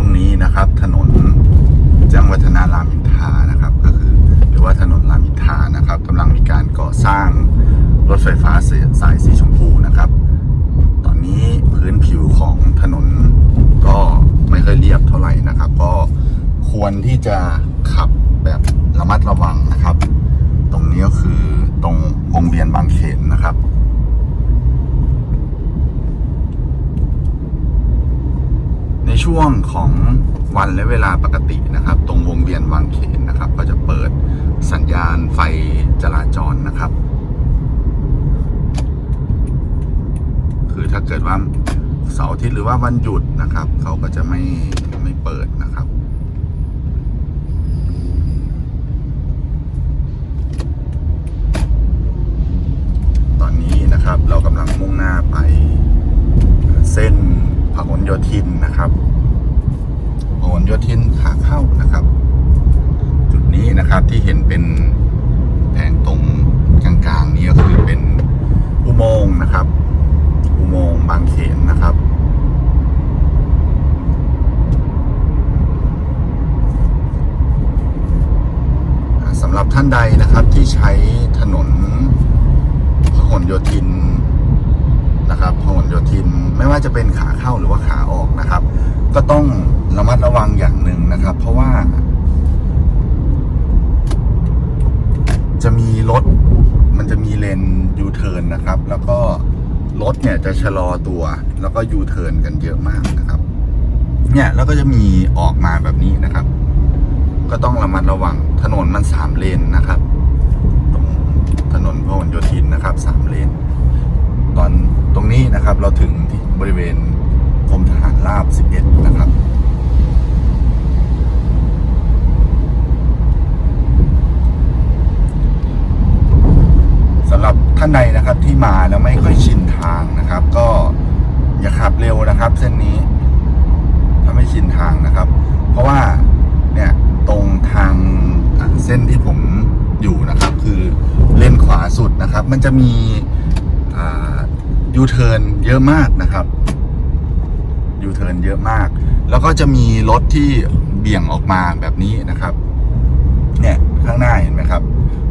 ช่วงนี้นะครับ ถนนแจ้งวัฒนารามอินทานะครับ ก็คือหรือว่าถนนรามอินทานะครับกำลังมีการก่อสร้างรถไฟฟ้าสายสีชมพูนะครับ ตอนนี้พื้นผิวของถนนก็ไม่ค่อยเรียบเท่าไหร่นะครับ ก็ควรที่จะขับแบบระมัดระวังนะครับ ตรงนี้ก็คือตรงวงเวียนบางเขนนะครับ ช่วงของวันและเวลาปกตินะครับ ตรงวงเวียนวังเขนนะครับ ก็จะเปิดสัญญาณไฟจราจรนะครับ คือถ้าเกิดว่าเสาร์อาทิตย์หรือว่าวันหยุดนะครับ เขาก็จะไม่ไม่เปิดนะครับ ตอนนี้นะครับเรากำลังมุ่งหน้าไปเส้นพหลโยธิ นะครับพหลโยธินขาเข้านะครับ จุดนี้นะครับที่เห็นเป็นแผงตรงกลางๆนี้ก็คือเป็นอุโมงค์นะครับ อุโมงค์บางเขนนะครับสำหรับท่านใดนะครับที่ใช้ถนนพหลโยธินนะครับพหลโยธินไม่ว่าจะเป็นขาเข้าหรือว่าขาออก ก็ต้องระมัดระวังอย่างหนึ่งนะครับ เพราะว่า จะมีรถ มันจะมีเลนยูเทิร์นนะครับ แล้วก็รถเนี่ยจะชะลอตัว แล้วก็ยูเทิร์นกันเยอะมากนะครับ เนี่ยแล้วก็จะมีออกมาแบบนี้นะครับ ก็ต้องระมัดระวัง ถนนมันสามเลนนะครับตรงถนนพหลโยธินนะครับสามเลน ตอนตรงนี้นะครับ เราถึงที่บริเวณกรมทหารราบ 11 นะครับ สำหรับท่านใดนะครับที่มาแล้วไม่ค่อยชินทางนะครับ ก็อย่าขับเร็วนะครับ เส้นนี้ถ้าไม่ชินทางนะครับ เพราะว่าเนี่ยตรงทางเส้นที่ผมอยู่นะครับ คือเลนขวาสุดนะครับ มันจะมียูเทิร์นเยอะมากนะครับยูเทิร์นเยอะมาก แล้วก็จะมีรถที่เบี่ยงออกมาแบบนี้นะครับ เนี่ยข้างหน้าเห็นไหมครับ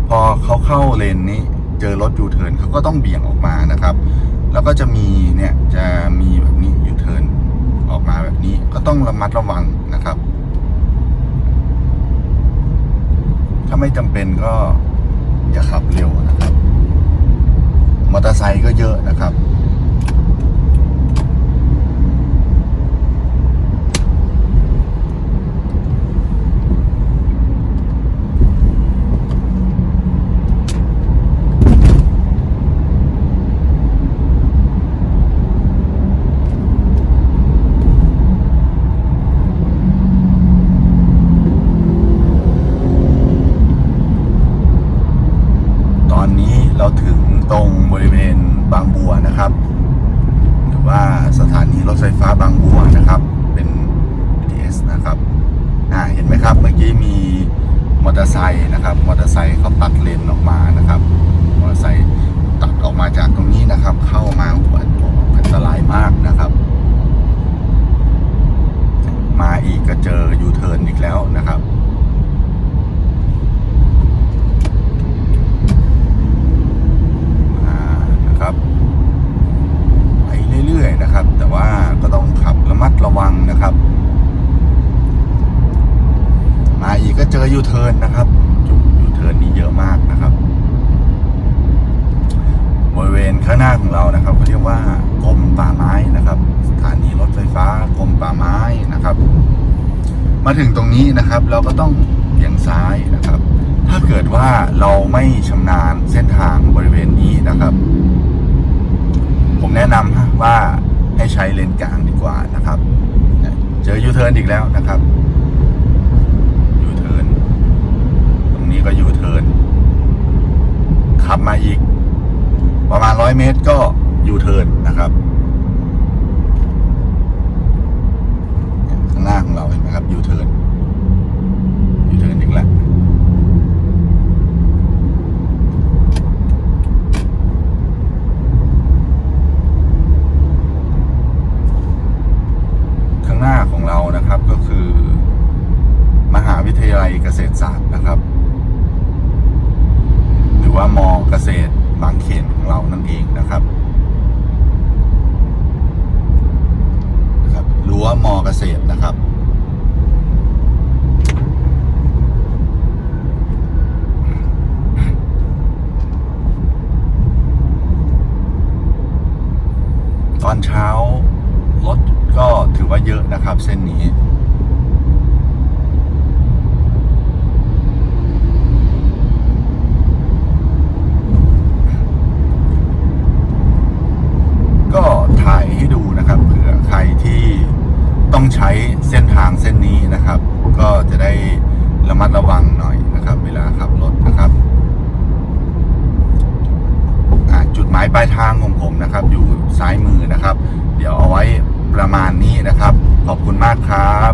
พอเขาเข้าเลนนี้ เจอรถยูเทิร์นเขาก็ต้องเบี่ยงออกมานะครับ แล้วก็จะมีเนี่ยจะมีแบบนี้ยูเทิร์นออกมาแบบนี้ก็ต้องระมัดระวังนะครับ ถ้าไม่จำเป็นก็อย่าขับเร็วนะครับ มอเตอร์ไซค์ก็เยอะนะครับ ตอนนี้เราถึงตรงบริเวณบางบัวนะครับ หรือว่าสถานีรถไฟฟ้าบางบัวนะครับ เป็น BTS นะครับอ่าเห็น ที่มีมอเตอร์ไซค์นะครับ มอเตอร์ไซค์เขาตัดเลนออกมานะครับ มอเตอร์ไซค์ตัดออกมาจากตรงนี้นะครับ เข้ามาหัวอันตรายมากนะครับ มาอีกก็เจอยูเทิร์นอีกแล้วนะครับ อ่านะครับไปเรื่อยๆนะครับ แต่ว่าก็ต้องขับระมัดระวังนะครับ มาอีกก็เจอยูเทิร์นนะครับจุดยูเทิร์นนี่เยอะมากนะครับบริเวณข้างหน้าของเรานะครับเขาเรียกว่ากรมป่าไม้นะครับ สถานีรถไฟฟ้ากรมป่าไม้นะครับ มาถึงตรงนี้นะครับ เราก็ต้องเบี่ยงซ้ายนะครับ ถ้าเกิดว่าเราไม่ชำนาญเส้นทางบริเวณนี้นะครับ ผมแนะนำว่าให้ใช้เลนกลางดีกว่านะครับ เจอยูเทิร์นอีกแล้วนะครับยูเทิร์นตรง นี้ก็ยูเทิร์นขับมาอีก ประมาณร้อยเมตรก็ยูเทิร์นนะครับ มเกษตรบางเขนของเรานั่นเองนะครับนะครับรั้วมอเกษตรนะครับตอนเช้ารถก็ถือว่าเยอะนะครับ เส้นนี้ ใช้เส้นทางเส้นนี้นะครับ ก็จะได้ระมัดระวังหน่อยนะครับ เวลาขับรถนะครับจุดหมายปลายทางของผมนะครับ อยู่ซ้ายมือนะครับ เดี๋ยวเอาไว้ประมาณนี้นะครับ ขอบคุณมากครับ